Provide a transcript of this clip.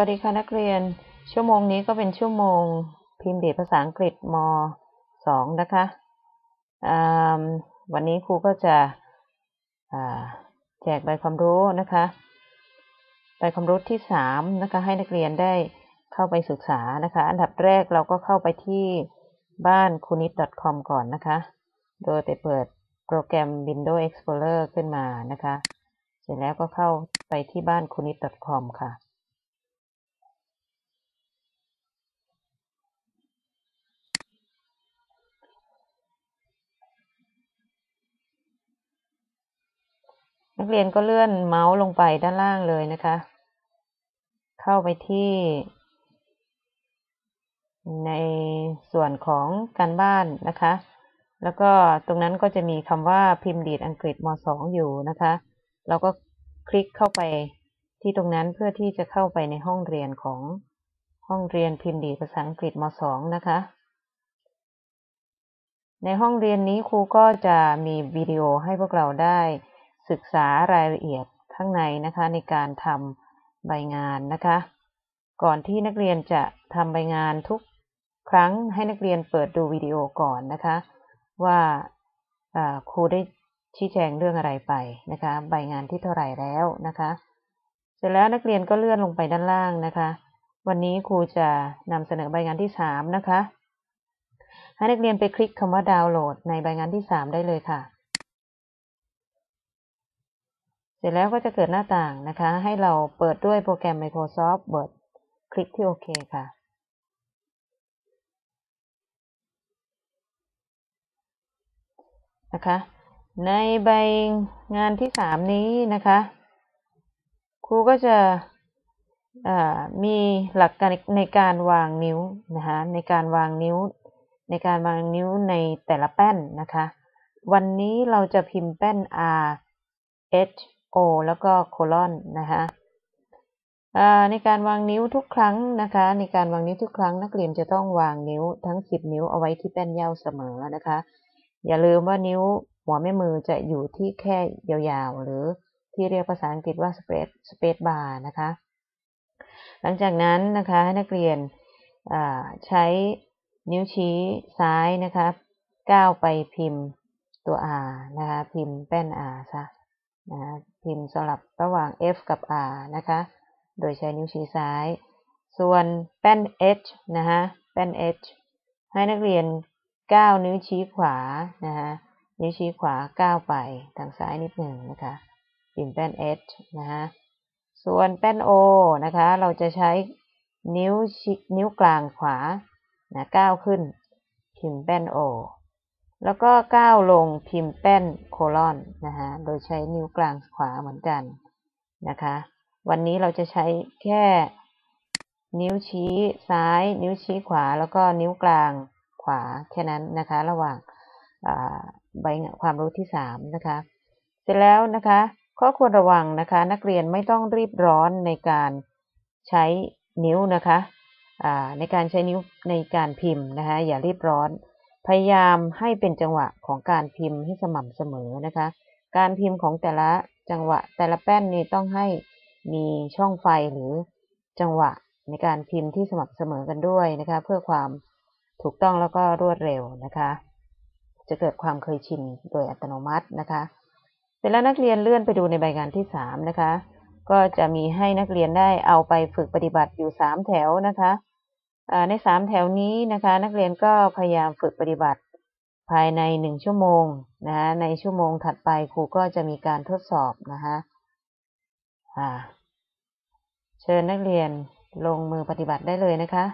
วัสดีค่ะนักเรียน ชั่วโมงนี้ก็เป็นชั่วโมง พิมพ์เดีภาษาอังกฤษม .2 นะคะวันนี้ครูก็จะแจกใบความรู้นะคะใบความรู้ที่สามนะคะให้นักเรียนได้เข้าไปศึกษานะคะ อันดับแรกเราก็เข้าไปที่บ้านคุณิต .com ก่อนนะคะ โดยไปเปิดโปรแกรม Windows Explorer ขึ้นมานะคะ เสร็จแล้วก็เข้าไปที่บ้านคุณิต .com ค่ะ นักเรียนก็เลื่อนเมาส์ลงไปด้านล่างเลยนะคะ เข้าไปที่ ในส่วนของการบ้านนะคะ แล้วก็ตรงนั้นก็จะมีคำว่าพิมพ์ดีดอังกฤษม .2 อยู่นะคะ เราก็คลิกเข้าไปที่ตรงนั้นเพื่อที่จะเข้าไปในห้องเรียนของห้องเรียนพิมพ์ดีดภาษาอังกฤษม .2 นะคะ ในห้องเรียนนี้ครูก็จะมีวิดีโอให้พวกเราได้ ศึกษารายละเอียดข้างในนะคะในการทำใบงานนะคะ ก่อนที่นักเรียนจะทำใบงานทุกครั้งให้นักเรียนเปิดดูวิดีโอก่อนนะคะ ว่าครูได้ชี้แจงเรื่องอะไรไปนะคะ ใบงานที่เท่าไหร่แล้วนะคะ เสร็จแล้วนักเรียนก็เลื่อนลงไปด้านล่างนะคะ วันนี้ครูจะนำเสนอใบงานที่สามนะคะ ให้นักเรียนไปคลิกคำว่าดาวน์โหลดในใบงานที่สามได้เลยค่ะ ร็จแล้วก็จะเกิดหน้าต่างนะคะ ให้เราเปิดด้วยโปรแกรม Microsoft Word คลิกที่โอเคค่ะนะคะ ในใบงานที่สามนี้นะคะ ครูก็จะมีหลักการในการวางนิ้วนะคะในการวางนิ้ว ในการวางนิ้วในแต่ละแป้นนะคะ วันนี้เราจะพิมพ์แป้น R H O แล้วก็โคลอนนะคะในการวางนิ้วทุกครั้งนะคะ ในการวางนิ้วทุกครั้งนักเรียนจะต้องวางนิ้วทั้ง 10 นิ้วเอาไว้ที่แป้นเย้าเสมอนะคะ อย่าลืมว่านิ้วหัวแม่มือจะอยู่ที่แค่ยาวๆ หรือที่เรียกภาษาอังกฤษว่า space space bar นะคะ หลังจากนั้นนะคะให้นักเรียนใช้นิ้วชี้ซ้ายนะคะก้าวไปพิมพ์ตัว R นะคะ พิมพ์แป้น R ซะ นะพิมพ์สลับระหว่าง F กับ R นะคะ โดยใช้นิ้วชี้ซ้าย ส่วนแป้น H นะคะแป้น H ให้นักเรียนก้าวนิ้วชี้ขวานะคะนิ้วชี้ขวาก้าวไปทางซ้ายนิดหนึ่งนะคะพิมพ์แป้น H นะคะส่วนแป้น O นะคะ เราจะใช้นิ้วนิ้วกลางขวานะก้าวขึ้นพิมพ์แป้น O แล้วก็ก้าวลงพิมพ์แป้นโคลอนนะคะโดยใช้นิ้วกลางขวาเหมือนกันนะคะ วันนี้เราจะใช้แค่นิ้วชี้ซ้าย นิ้วชี้ขวา แล้วก็นิ้วกลางขวาแค่นั้นนะคะ ระหว่างใบความรู้ที่สามนะคะ เสร็จแล้วนะคะ ข้อควรระวังนะคะ นักเรียนไม่ต้องรีบร้อนในการใช้นิ้วนะคะในการใช้นิ้วในการพิมพ์นะคะ อย่ารีบร้อน พยายามให้เป็นจังหวะของการพิมพ์ให้สม่ำเสมอนะคะ การพิมพ์ของแต่ละจังหวะ แต่ละแป้นนี้ต้องให้มีช่องไฟหรือจังหวะในการพิมพ์ที่สม่ำเสมอกันด้วยนะคะ เพื่อความถูกต้องแล้วก็รวดเร็วนะคะ จะเกิดความเคยชินโดยอัตโนมัตินะคะ เสร็จแล้วนักเรียนเลื่อนไปดูในใบงานที่สามนะคะ ก็จะมีให้นักเรียนได้เอาไปฝึกปฏิบัติอยู่สามแถวนะคะ ในสามแถวนี้นะคะ นักเรียนก็พยายามฝึกปฏิบัติภายในหนึ่งชั่วโมงนะคะในชั่วโมงถัดไปครูก็จะมีการทดสอบนะคะเชิญนักเรียนลงมือปฏิบัติได้เลยนะคะ